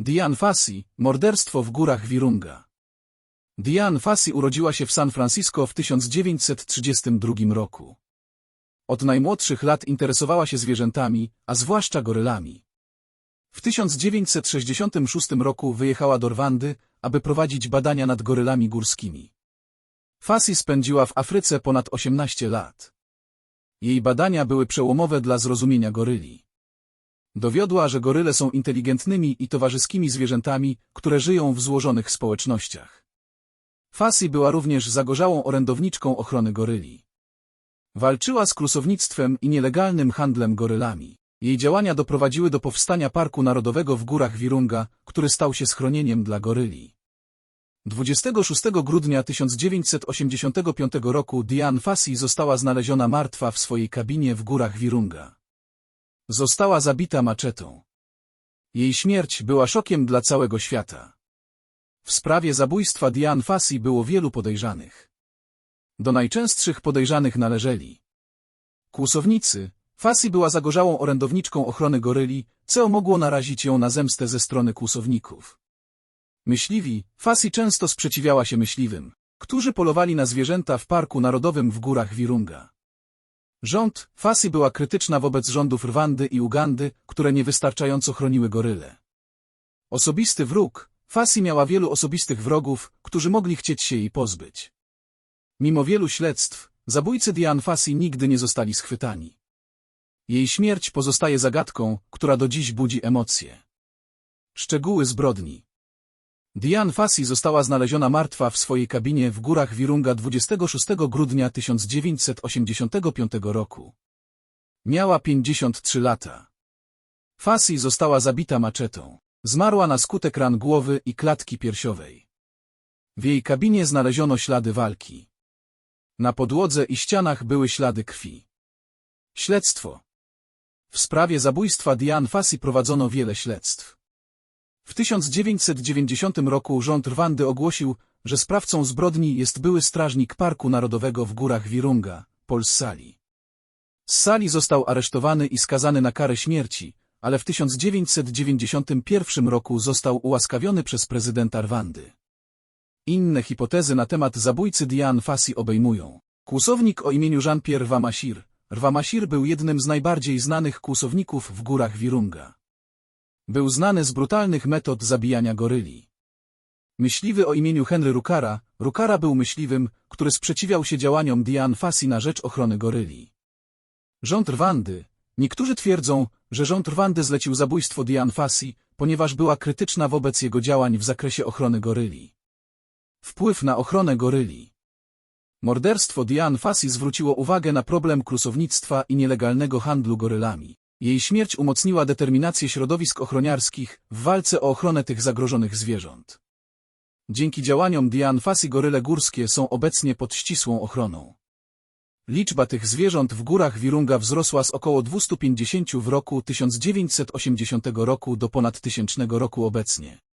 Diane Fassi, morderstwo w górach Wirunga. Diane Fassi urodziła się w San Francisco w 1932 roku. Od najmłodszych lat interesowała się zwierzętami, a zwłaszcza gorylami. W 1966 roku wyjechała do Rwandy, aby prowadzić badania nad gorylami górskimi. Fassi spędziła w Afryce ponad 18 lat. Jej badania były przełomowe dla zrozumienia goryli. Dowiodła, że goryle są inteligentnymi i towarzyskimi zwierzętami, które żyją w złożonych społecznościach. Fassi była również zagorzałą orędowniczką ochrony goryli. Walczyła z klusownictwem i nielegalnym handlem gorylami. Jej działania doprowadziły do powstania Parku Narodowego w górach Wirunga, który stał się schronieniem dla goryli. 26 grudnia 1985 roku Diane Fassi została znaleziona martwa w swojej kabinie w górach Wirunga. Została zabita maczetą. Jej śmierć była szokiem dla całego świata. W sprawie zabójstwa Diane Fassi było wielu podejrzanych. Do najczęstszych podejrzanych należeli kłusownicy. Fassi była zagorzałą orędowniczką ochrony goryli, co mogło narazić ją na zemstę ze strony kłusowników. Myśliwi, Fassi często sprzeciwiała się myśliwym, którzy polowali na zwierzęta w Parku Narodowym w górach Wirunga. Rząd, Fassi była krytyczna wobec rządów Rwandy i Ugandy, które niewystarczająco chroniły goryle. Osobisty wróg, Fassi miała wielu osobistych wrogów, którzy mogli chcieć się jej pozbyć. Mimo wielu śledztw, zabójcy Diane Fassi nigdy nie zostali schwytani. Jej śmierć pozostaje zagadką, która do dziś budzi emocje. Szczegóły zbrodni Diane Fassi została znaleziona martwa w swojej kabinie w górach Wirunga 26 grudnia 1985 roku. Miała 53 lata. Fassi została zabita maczetą. Zmarła na skutek ran głowy i klatki piersiowej. W jej kabinie znaleziono ślady walki. Na podłodze i ścianach były ślady krwi. Śledztwo W sprawie zabójstwa Diane Fassi prowadzono wiele śledztw. W 1990 roku rząd Rwandy ogłosił, że sprawcą zbrodni jest były strażnik Parku Narodowego w górach Wirunga, Paul Sali. Sali został aresztowany i skazany na karę śmierci, ale w 1991 roku został ułaskawiony przez prezydenta Rwandy. Inne hipotezy na temat zabójcy Diane Fassi obejmują kłusownik o imieniu Jean-Pierre Rwamasir. Rwamasir był jednym z najbardziej znanych kłusowników w górach Wirunga. Był znany z brutalnych metod zabijania goryli. Myśliwy o imieniu Henry Rukara, Rukara był myśliwym, który sprzeciwiał się działaniom Diane Fassi na rzecz ochrony goryli. Rząd Rwandy. Niektórzy twierdzą, że rząd Rwandy zlecił zabójstwo Diane Fassi, ponieważ była krytyczna wobec jego działań w zakresie ochrony goryli. Wpływ na ochronę goryli Morderstwo Diane Fassi zwróciło uwagę na problem klusownictwa i nielegalnego handlu gorylami. Jej śmierć umocniła determinację środowisk ochroniarskich w walce o ochronę tych zagrożonych zwierząt. Dzięki działaniom Diane Fassi goryle górskie są obecnie pod ścisłą ochroną. Liczba tych zwierząt w górach Wirunga wzrosła z około 250 w roku 1980 roku do ponad 1000 roku obecnie.